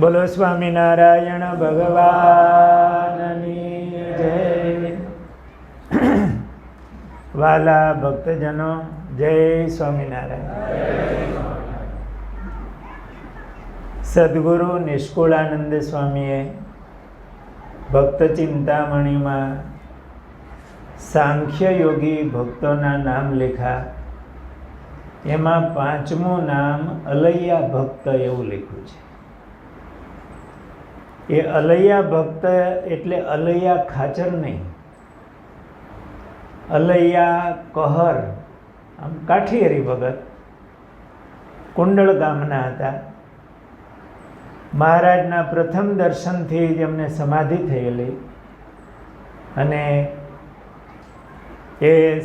બોલો સ્વામિનારાયણ ભગવાનની જય. વાલા ભક્તજનો, જય સ્વામિનારાયણ. સદગુરુ નિષ્કુળાનંદ સ્વામીએ ભક્ત ચિંતામણીમાં સાંખ્ય યોગી ભક્તોના નામ લેખા. એમાં પાંચમું નામ અલૈયા ભક્ત એવું લખ્યું છે. એ અલૈયા ભક્ત એટલે અલૈયા ખાચર નહીં. અલૈયા કહર, આમ કાઠિયરી ભગત, કુંડળ ગામના હતા. મહારાજના પ્રથમ દર્શનથી જ એમને સમાધિ થયેલી. અને એ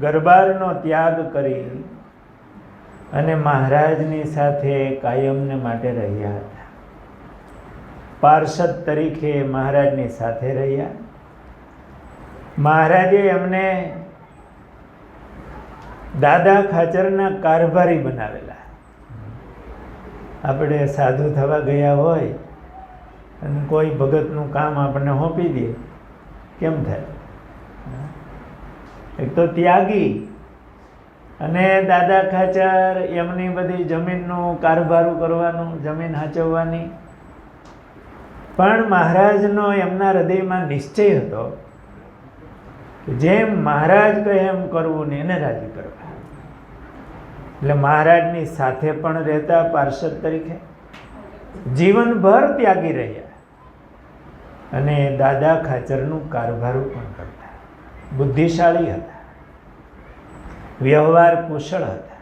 ગરબારનો ત્યાગ કરી અને મહારાજની સાથે કાયમને માટે રહ્યા હતા. પાર્ષદ તરીકે મહારાજની સાથે રહ્યા. મહારાજે એમને દાદા ખાચરના કારભારી બનાવેલા. આપણે સાધુ થવા ગયા હોય અને કોઈ ભગતનું કામ આપણને સોંપી દે, કેમ થાય? એક તો ત્યાગી અને દાદા ખાચર એમની બધી જમીનનું કારભારું કરવાનું, જમીન હાચવવાની પણ મહારાજનો એમના હૃદયમાં નિશ્ચય હતો કે જેમ મહારાજ કહે એમ કરવું ને એને રાજી કરવા. એટલે મહારાજની સાથે પણ રહેતા પાર્ષદ તરીકે જીવનભર ત્યાગી રહ્યા અને દાદા ખાચરનું કારભારું પણ કરતા. બુદ્ધિશાળી હતા. વ્યવહાર કુશળ હતા.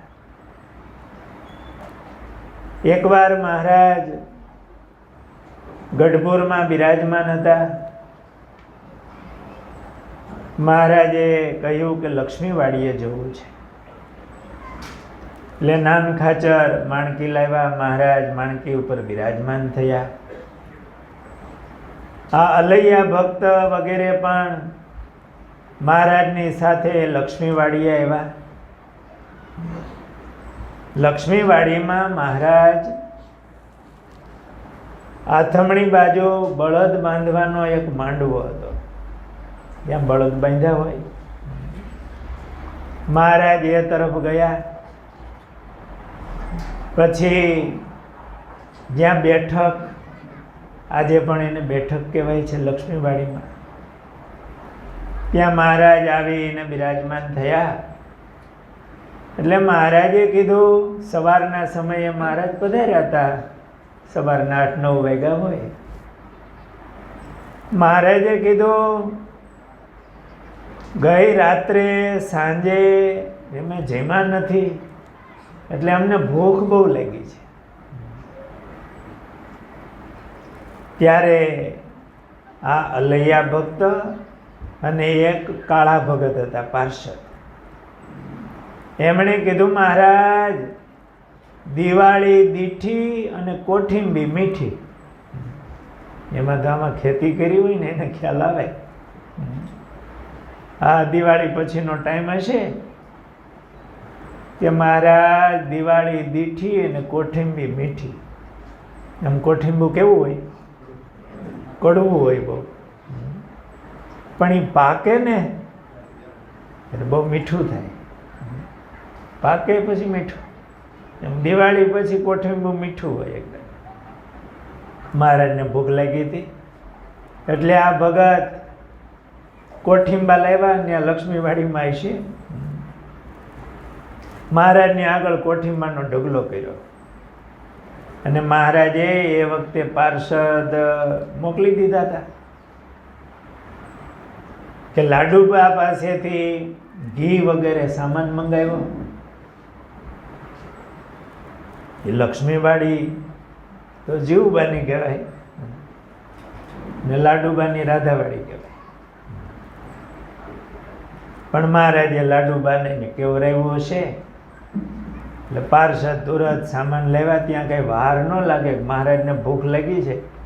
એકવાર મહારાજ ગઢપુરમાં બિરાજમાન હતા. મહારાજે કહ્યું કે લક્ષ્મીવાડીએ જવું છે. એટલે નાન ખાચર માણકી લાવ્યા. મહારાજ માણકી ઉપર બિરાજમાન થયા. આ અલૈયા ભક્ત વગેરે પણ મહારાજની સાથે લક્ષ્મીવાડીએ આવ્યા. લક્ષ્મીવાડીમાં મહારાજ આથમણી બાજુ બળદ બાંધવાનો એક માંડવો હતો. ત્યાં બળદ બાંધ્યા હોય. મહારાજ એ તરફ ગયા. પછી જ્યાં બેઠક, આજે પણ એને બેઠક કહેવાય છે લક્ષ્મીવાડીમાં ત્યાં મહારાજ આવીને બિરાજમાન થયા. એટલે મહારાજે કીધું, સવારના સમયે મહારાજ પધાર્યા હતા. સવારના આઠ, નવ વાગ્યા હોય. મહારાજે કીધું, ગઈ રાત્રે, સાંજે, એમાં જેમાં નથી. એટલે અમને ભૂખ બહુ લાગી છે. ત્યારે આ અલૈયા ભક્ત અને એક કાળા ભગત હતા, પાર્ષદ. એમણે કીધું, મહારાજ દિવાળી દીઠી અને કોઠિંબી મીઠી. એમાં તો આમાં ખેતી કરી હોય ને, એને ખ્યાલ આવે. આ દિવાળી પછીનો ટાઈમ હશે કે મારા દિવાળી દીઠી અને કોઠિંબી મીઠી. એમ કોઠિંબુ કેવું હોય? કડવું હોય બહુ. પણ એ પાકે ને, એટલે બહુ મીઠું થાય. પાકે પછી મીઠું. દિવાળી પછી કોઠિંબુ મીઠું હોય એકદમ મહારાજને ભૂખ લાગી હતી. એટલે આ ભગત કોઠિંબા લાવ્યા ત્યાં લક્ષ્મીવાડીમાં છે. મહારાજને આગળ કોઠિંબાનો ઢગલો કર્યો. અને મહારાજે એ વખતે પાર્ષદ મોકલી દીધા હતા. કે લાડુબા પાસેથી ઘી વગેરે સામાન મંગાવ્યો. એ લક્ષ્મીવાડી તો જીવબાની કહેવાય. ને લાડુબાની રાધાવાડી કહેવાય. પણ મહારાજે લાડુબાને કેવરાવ્યું હશે? એટલે પાર્ષદ તુરત સામાન લેવા ત્યાં કંઈ વાર ન લાગે, મહારાજને ભૂખ લાગી છે.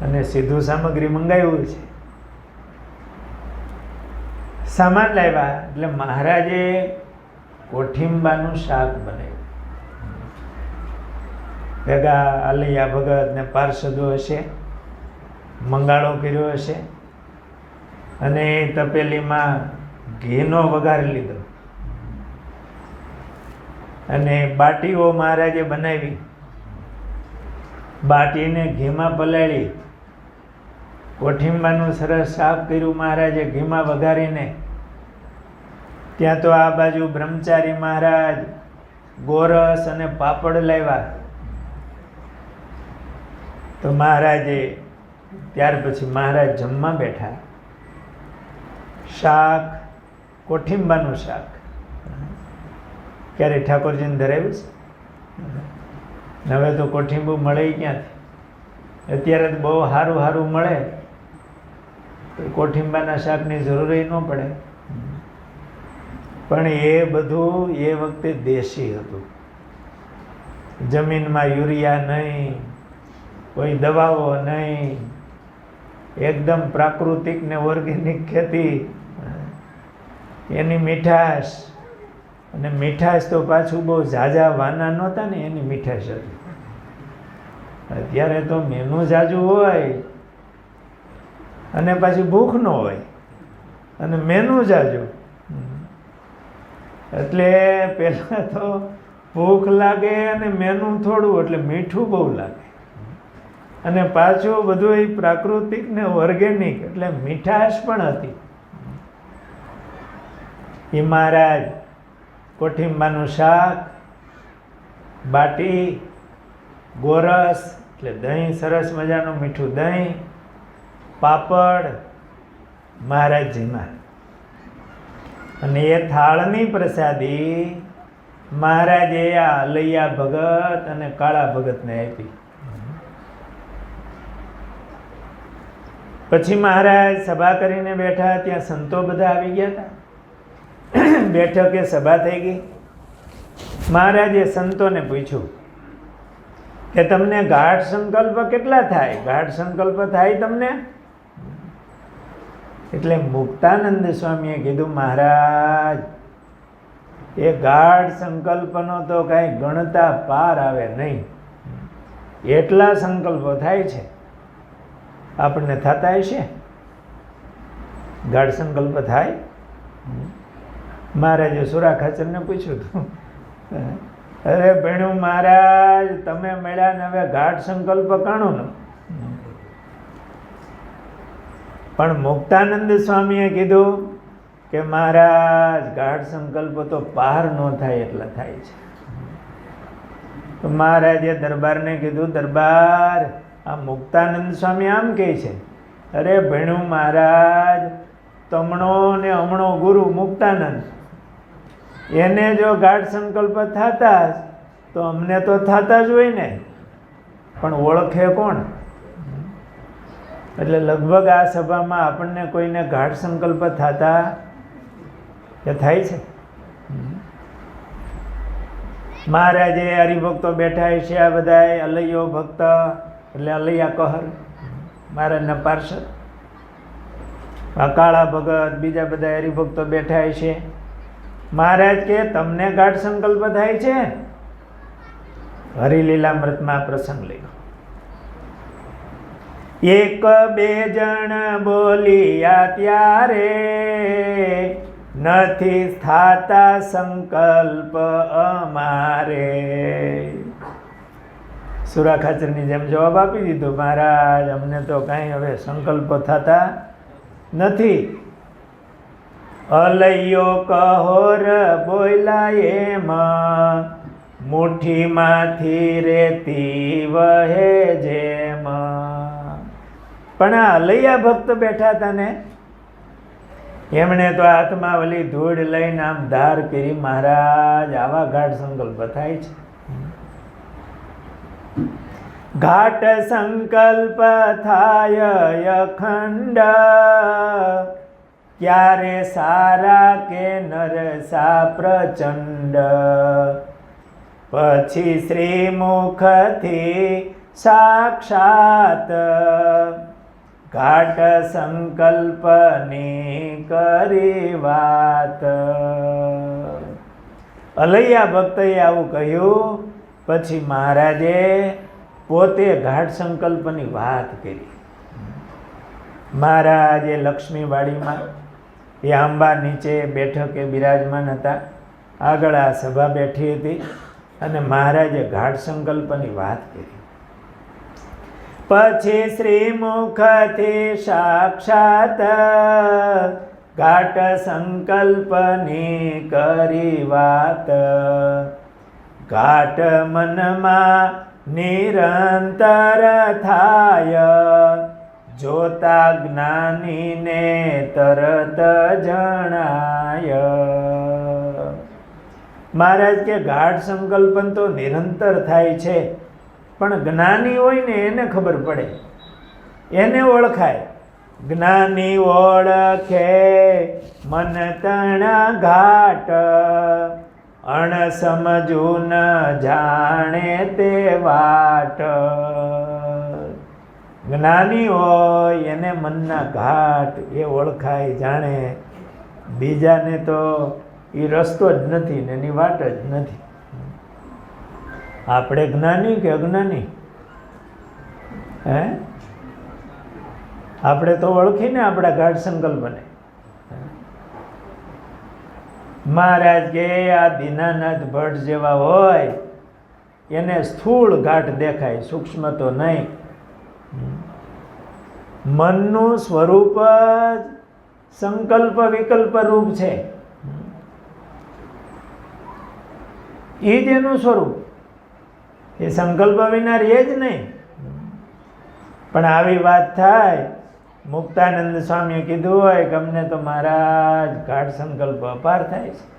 અને સીધું સામગ્રી મંગાવ્યું છે. સામાન લાવ્યા, એટલે મહારાજે કોઠિંબાનું શાક બનાવ્યું. ભેગા આલૈયા ભગત ને પાર્ષદો હશે, મંગાળો કર્યો હશે, અને તપેલીમાં ઘીનો વઘાર લીધો. અને બાટીઓ મહારાજે બનાવી, બાટીને ઘીમાં પલાળી, કોઠિંબાનું સરસ સાફ કર્યું મહારાજે ઘીમાં વઘારીને. ત્યાં તો આ બાજુ બ્રહ્મચારી મહારાજ, ગોરસ અને પાપડ લાવ્યા. તો મહારાજે ત્યાર પછી મહારાજ જમવા બેઠા. શાક, કોઠિંબાનું શાક. ક્યારે ઠાકોરજીને ધરાવ્યું છે? હવે તો કોઠિંબુ મળે ક્યાંથી? અત્યારે તો બહુ સારું સારું મળે. તો કોઠિંબાના શાકની જરૂર ન પડે. પણ એ બધું એ વખતે દેશી હતું. જમીનમાં યુરિયા નહીં કોઈ દવાઓ નહીં. એકદમ પ્રાકૃતિક ને ઓર્ગેનિક ખેતી. એની મીઠાશ. અને મીઠાશ તો પાછું બહુ ઝાઝા વાના નહોતા ને, એની મીઠાશ હતી. અત્યારે તો મેનું ઝાઝું હોય અને પાછી ભૂખ ન હોય અને મેનું ઝાઝું. એટલે પહેલાં તો ભૂખ લાગે અને મેનું થોડું, એટલે મીઠું બહુ લાગે. અને પાછું બધું એ પ્રાકૃતિક ને ઓર્ગેનિક એટલે મીઠાશ પણ હતી. એ મહારાજ કોઠિંબાનું શાક, બાટી, ગોરસ, એટલે દહીં, સરસ મજાનું મીઠું દહીં, પાપડ મહારાજજીમાં અને એ થાળની પ્રસાદી મહારાજે આ અલૈયા ભગત અને કાળા ભગતને આપી. પછી મહારાજ સભા કરીને બેઠા, ત્યાં સંતો બધા આવી ગયા હતા. બેઠકે સભા થઈ ગઈ. મહારાજે સંતોને પૂછ્યું કે તમને ગાઢ સંકલ્પ કેટલા થાય? ગાઢ સંકલ્પ થાય તમને? એટલે મુક્તાનંદ સ્વામીએ કીધું, મહારાજ, એ ગાઢ સંકલ્પનો તો કાંઈ ગણતા પાર આવે નહીં. એટલા સંકલ્પો થાય છે. આપણને થતા હશે ગાઢ સંકલ્પ થાય. મહારાજે સુરા ખાચરને પૂછ્યું હતું અરે ભણ્યું મહારાજ, તમે મળ્યા ને હવે ગાઢ સંકલ્પ કાણું પણ મુક્તાનંદ સ્વામીએ કીધું કે મહારાજ, ગાઢ સંકલ્પ તો પાર ન થાય એટલા થાય છે. મહારાજે દરબારને કીધું, દરબાર આ મુક્તાનંદ સ્વામી આમ કહે છે, અરે ભણ્યું મહારાજ, તમણો ને હમણો ગુરુ મુક્તાનંદ. એને જો ગાઢ સંકલ્પ થતા તો અમને તો થતા જ હોય ને. પણ ઓળખે કોણ? એટલે લગભગ આ સભામાં આપણને કોઈને ગાઢ સંકલ્પ થતા કે થાય છે. મહારાજે હરિભક્તો બેઠા છે આ બધા અલૈયો ભક્ત. એટલે અલૈયા કહર. મહારાજના પાર્ષદ આ કાળા ભગત, બીજા બધા હરિભક્તો બેઠા છે. મહારાજ કે, તમને ગાઢ સંકલ્પ થાય છે? હરિલીલામૃતમાં પ્રસંગ લખ્યો. એક બે જણ બોલ્યા ત્યારે નથી થાતા સંકલ્પ અમારે. સુરા ખાચરની જેમ જવાબ આપી દીધો, મહારાજ, અમને તો કાંઈ હવે સંકલ્પ થતા નથી. અલૈયો કહોર બોયલા એમાં, મુઠ્ઠીમાંથી રેતી વહે જેમ. પણ આ અલૈયા ભક્ત બેઠા હતા ને, એમણે તો હાથમાં વલી ધૂળ લઈને આમ ધાર કરી, મહારાજ, આવા ગાઢ સંકલ્પ થાય છે. ઘાટ સંકલ્પ થાય અખંડ ક્યારે સારા કે નરસા પ્રચંડ પછી શ્રી મુખથી સાક્ષાત ઘાટ સંકલ્પની કરી વાત. અલૈયા ભક્તએ આવું કહ્યું. પછી મહારાજે પોતે ગાઢ સંકલ્પની વાત કરી. મહારાજે લક્ષ્મીવાડીમાં એ આંબા નીચે બેઠકે બિરાજમાન હતા. આગળ આ સભા બેઠી હતી અને મહારાજે ગાઢ સંકલ્પની વાત કરી. પછી શ્રી મુખથી સાક્ષાત ગાઢ સંકલ્પની કરી વાત. ઘાટ મનમાં નિરંતર થાય જોતા જ્ઞાનીને તરત જણાય મહારાજ કે ગાઢ સંકલ્પન તો નિરંતર થાય છે, પણ જ્ઞાની હોય ને એને ખબર પડે. એને ઓળખાય, જ્ઞાની ઓળખે મન તણા ઘાટ અણ સમજુ ન જાણે તે વાટ. જ્ઞાની હોય એને મનના ઘાટ એ ઓળખાય, જાણે. બીજાને તો એ રસ્તો જ નથી ને એની વાટ જ નથી. આપણે જ્ઞાની કે અજ્ઞાની? હે? આપણે તો ઓળખીને આપણા ગાઢ સંકલ્પને મહારાજ કે, આ દીનાનાથ ભટ્ટ જેવા હોય, એને સ્થૂળ ઘાટ દેખાય, સૂક્ષ્મ તો નહીં. મનનું સ્વરૂપ જ સંકલ્પ વિકલ્પ રૂપ છે. એ જ એનું સ્વરૂપ. એ સંકલ્પ વિના રહે જ નહીં. પણ આવી વાત થાય મુક્તાનંદ સ્વામીએ કીધું હોય કે અમને તો મહારાજ ગાઢ સંકલ્પ અપાર થાય છે.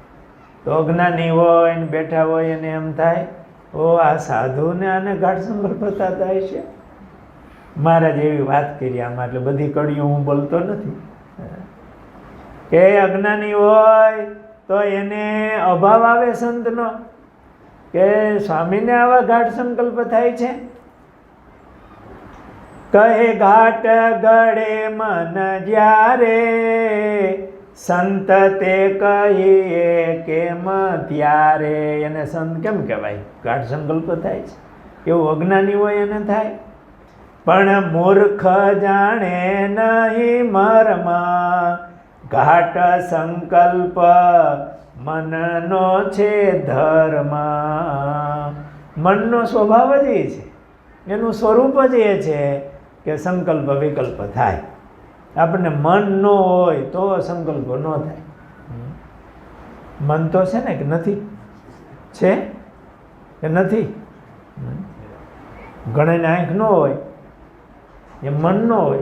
તો અજ્ઞાની હોય ને બેઠા હોય એને એમ થાય, ઓ, આ સાધુને આને ગાઢ સંકલ્પ થતા છે? મહારાજ એવી વાત કરી આમાં, એટલે બધી કડીઓ હું બોલતો નથી. કે અજ્ઞાની હોય તો એને અભાવ આવે સંતનો. કે સ્વામીને આવા ગાઢ સંકલ્પ થાય છે? કહે ઘાટ ગળે મન જ્યારે? સંત તે કહીએ કેમ ત્યારે. એને સંત કેમ કહેવાય? ગાઢ સંકલ્પ થાય છે. એવું અજ્ઞાની હોય એને થાય. પણ મૂર્ખ જાણે નહીં મર્મ. ઘાટ સંકલ્પ મનનો છે ધર્મ. મનનો સ્વભાવ જ એ છે. એનું સ્વરૂપ જ એ છે. કે સંકલ્પ વિકલ્પ થાય. આપણને મન ન હોય તો સંકલ્પ ન થાય. મન તો છે ને કે નથી. છે? કે નથી? ઘણાને આંખ ન હોય. એ મન ન હોય.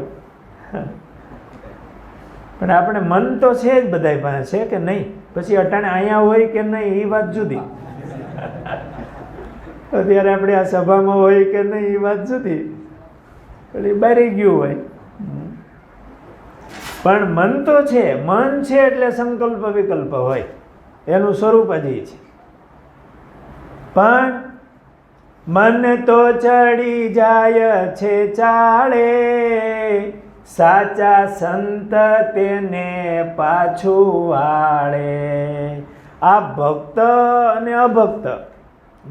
પણ આપણે મન તો છે જ બધાય પાસે છે કે નહીં? પછી અટાણે અહીંયા હોય કે નહીં એ વાત જુદી. અત્યારે આપણે આ સભામાં હોય કે નહીં એ વાત જુદી. પણ બરી ગયું હોય. પણ મન તો છે, મન છે એટલે સંકલ્પ વિકલ્પ હોય. એનું સ્વરૂપ જ છે. પણ મન તો ચડી જાય છે ચાળે. સાચા સંત તેને પાછું વાળે. આ ભક્ત અને અભક્ત,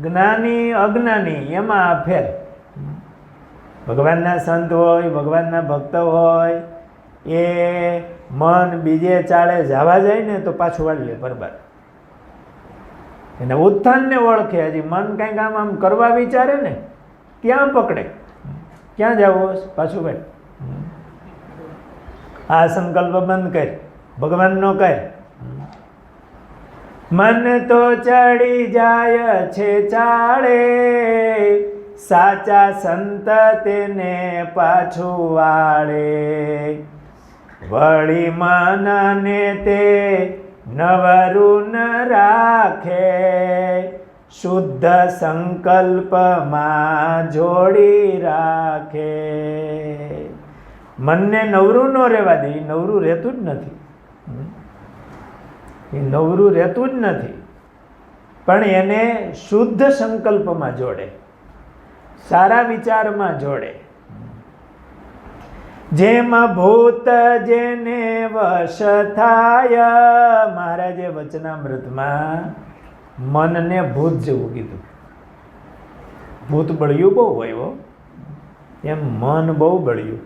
જ્ઞાની, અજ્ઞાની, એમાં ફેર. ભગવાનના સંત હોય, ભગવાનના ભક્ત હોય, એ મન બીજે ચાળે જવા જાય ને તો પાછું વાળી લે બરાબર. એને ઉત્થાનને ઓળખે, હજી મન કંઈક આમ આમ કરવા વિચારે ને ત્યાં પકડે? ક્યાં જવું? પાછું ભાઈ આ સંકલ્પ બંધ કર ભગવાનનો કર. મન તો ચડી જાય છે ચાળે સાચા સંત તેને પાછું વાળે. વળી મનને તે નવરું રાખે. શુદ્ધ સંકલ્પમાં જોડી રાખે. મનને નવરું ન રહેવા દે નવરું રહેતું જ નથી. એ નવરું રહેતું જ નથી. પણ એને શુદ્ધ સંકલ્પમાં જોડે. સારા વિચારમાં જોડે. જેમાં ભૂત જેને વશ થાય, મહારાજે વચનામૃતમાં મનને ભૂત જેવું કીધું. ભૂત બળ્યું બહુ હોય હો. એમ મન બહુ બળ્યું.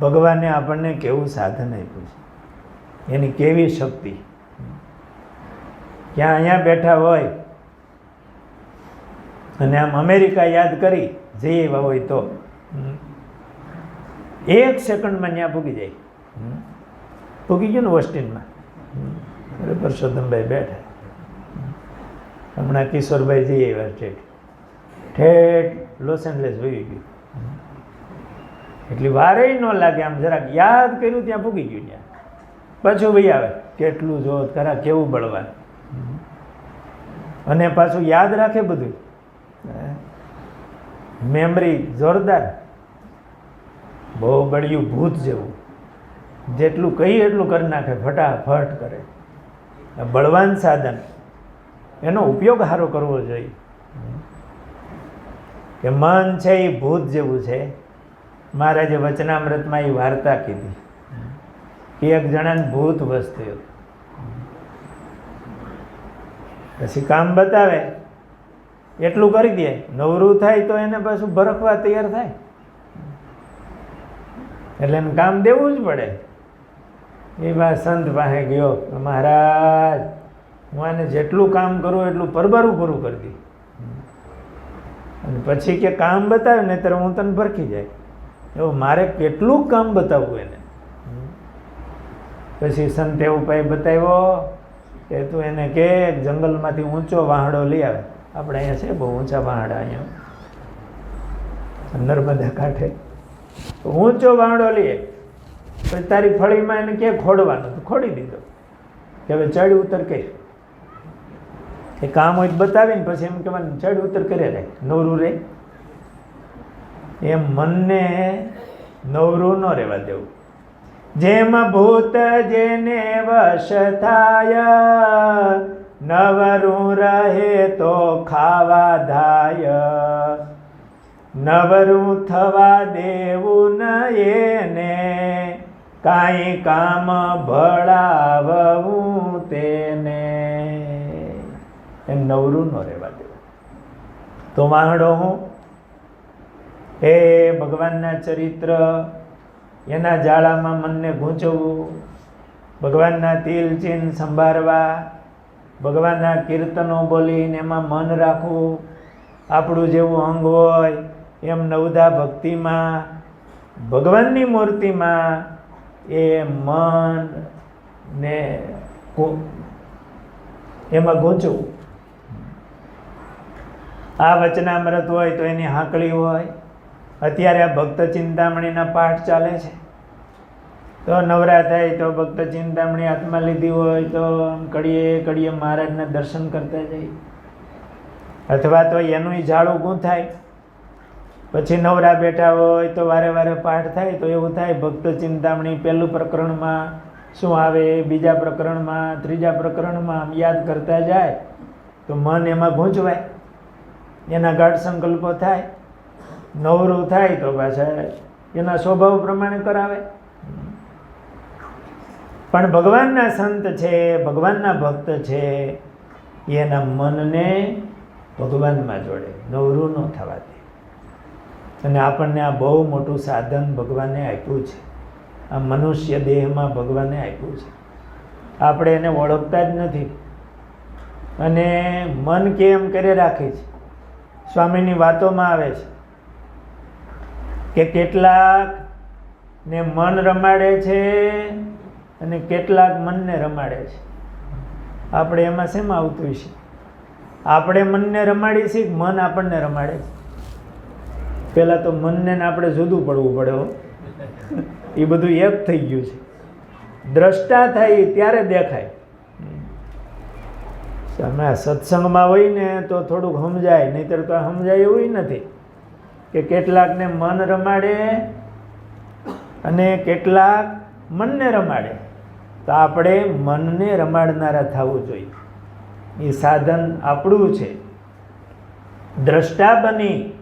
ભગવાને આપણને કેવું સાધન આપ્યું છે? એની કેવી શક્તિ? ક્યાં અહીંયા બેઠા હોય અને આમ અમેરિકા યાદ કરી જઈ એવા હોય તો. એક સેકન્ડમાં ત્યાં પૂગી જાય. પૂગી ગયું ને વોસ્ટિનમાં. અરે પરસોત્તમભાઈ બેઠા. હમણાં કિશોરભાઈ જઈ આવ્યા ઠેઠ ઠેઠ લોસ એન્જલેસ વહી ગયું. એટલી વારે ન લાગે આમ જરાક. યાદ કર્યું ત્યાં પૂગી ગયું ત્યાં. પાછું ભાઈ આવે. કેટલું જોત ખરા કેવું બળવાનું. અને પાછું યાદ રાખે બધું. મેમરી જોરદાર. બહુ બળ્યું ભૂત જેવું. જેટલું કહીએ એટલું કરી નાખે, ફટાફટ કરે. બળવાન સાધન. એનો ઉપયોગ સારો કરવો જોઈએ. કે મન છે એ ભૂત જેવું છે. મહારાજે વચનામૃતમાં એ વાર્તા કીધી. કે એક જણાને ભૂત વસ થયો. પછી કામ બતાવે. એટલું કરી દે. નવરું થાય તો એને પાછું ભરખવા તૈયાર થાય. એટલે એને કામ દેવું જ પડે. એ બા સંત પાસે ગયો મહારાજ, હું આને જેટલું કામ કરું એટલું પરબારું પૂરું કરી દઉં અને પછી કે કામ બતાવે ને ત્યારે હું તને ભરખી જાય. એવું મારે કેટલું કામ બતાવવું એને. પછી સંતે ઉપાય બતાવ્યો કે તું એને કે, જંગલમાંથી ઊંચો વાહડો લઈ આવે. આપણે અહીંયા છે, બહુ ઊંચા વાહડા અહીંયા. નર્મદા કાંઠે. ઊંચો વાહડો લઈએ પછી તારી ફળીમાં એને ક્યાં ખોડવાનું તો ખોડી દીધો. કે હવે ચડ ઉતર કે. એ કામ હોય બતાવીને પછી એમ કહેવાનું ચડ ઉતર કરે રહે નવરું રે. એમ મનને નવરું ન રહેવા દેવું. જેમ ભૂત જેને વશ થાય નવરું રહે તો ખાવા ધાય. નવરું થવા દેવું ન એને, કાંઈ કામ ભળાવવું તેને. એમ નવરું ન રહેવા દેવું. તો વાહડો હું, હે ભગવાનના ચરિત્ર, એના જાળામાં મનને ગૂંચવવું ભગવાનના તિલ ચિહ્ન સંભાળવા ભગવાનના કીર્તનો બોલીને એમાં મન રાખવું, આપણું જેવું અંગ હોય એમ નવધા ભક્તિમાં, ભગવાનની મૂર્તિમાં એ મન ને એમાં ગૂંચવું. આ વચનામૃત હોય તો એની હાંકળી હોય. અત્યારે આ ભક્ત ચિંતામણીના પાઠ ચાલે છે. તો નવરા થાય તો ભક્ત ચિંતામણી હાથમાં લીધી હોય તો કડીએ કડીએ મહારાજના દર્શન કરતા જઈએ અથવા તો એનું ઝાડું ગૂંથાય પછી નવરા બેઠા હોય તો વારે વારે પાઠ થાય તો એવું થાય ભક્ત ચિંતામણી પહેલું પ્રકરણમાં શું આવે, બીજા પ્રકરણમાં, ત્રીજા પ્રકરણમાં આમ યાદ કરતા જાય તો મન એમાં ગૂંચવાય. એના ગાઢ સંકલ્પો થાય. નવરું થાય તો પાછા એના સ્વભાવ પ્રમાણે કરાવે. પણ ભગવાનના સંત છે, ભગવાનના ભક્ત છે, એના મનને ભગવાનમાં જોડે, નવરું ન થવા દે. અને આપણને આ બહુ મોટું સાધન ભગવાને આપ્યું છે. આ મનુષ્ય દેહમાં ભગવાને આપ્યું છે. આપણે એને ઓળખતા જ નથી. અને મન કેમ કરે રાખે છે? સ્વામીની વાતોમાં આવે છે કે કેટલાક ને મન રમાડે છે અને કેટલાક મનને રમાડે છે. આપણે એમાં શેમાં આવતું છે આપણે મનને રમાડીએ છીએ મન આપણને રમાડે છે? પહેલાં તો મનને આપણે જુદું પડવું પડે એ બધું એક થઈ ગયું છે. દ્રષ્ટા થાય ત્યારે દેખાય. અમે સત્સંગમાં હોય ને તો થોડુંક સમજાય, નહીંતર તો સમજાય એવું નથી કે કેટલાકને મન રમાડે અને કેટલાક મનને રમાડે. તો આપણે મનને રમાડનારા થવું જોઈએ. એ સાધન આપણું છે. દ્રષ્ટા બની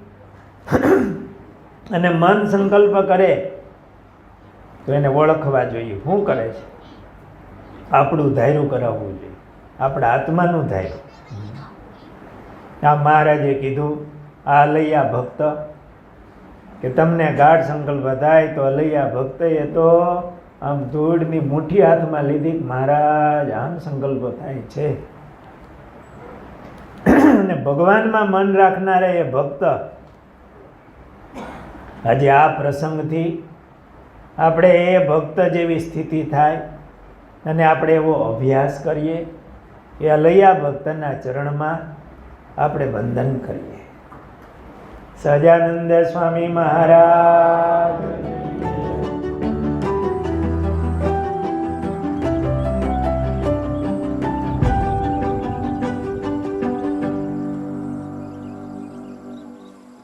અને મન સંકલ્પ કરે તો એને ઓળખવા જોઈએ. શું કરે છે? આપણું ધાર્યું કરાવવું જોઈએ. આપણા આત્માનું ધાર્યું. આ મહારાજે કીધું, આ અલૈયા ભક્ત, કે તમને ગાઢ સંકલ્પ થાય તો અલૈયા ભક્ત એ તો આમ ધૂળની મુઠ્ઠી હાથમાં લીધી. મહારાજ, આમ સંકલ્પ થાય છે. અને ભગવાનમાં મન રાખનારા એ ભક્ત આજે આ પ્રસંગથી આપણે એ ભક્ત જેવી સ્થિતિ થાય અને આપણે એવો અભ્યાસ કરીએ. એ અલૈયા ભક્તના ચરણમાં આપણે વંદન કરીએ. સજાનંદ સ્વામી મહારાજ.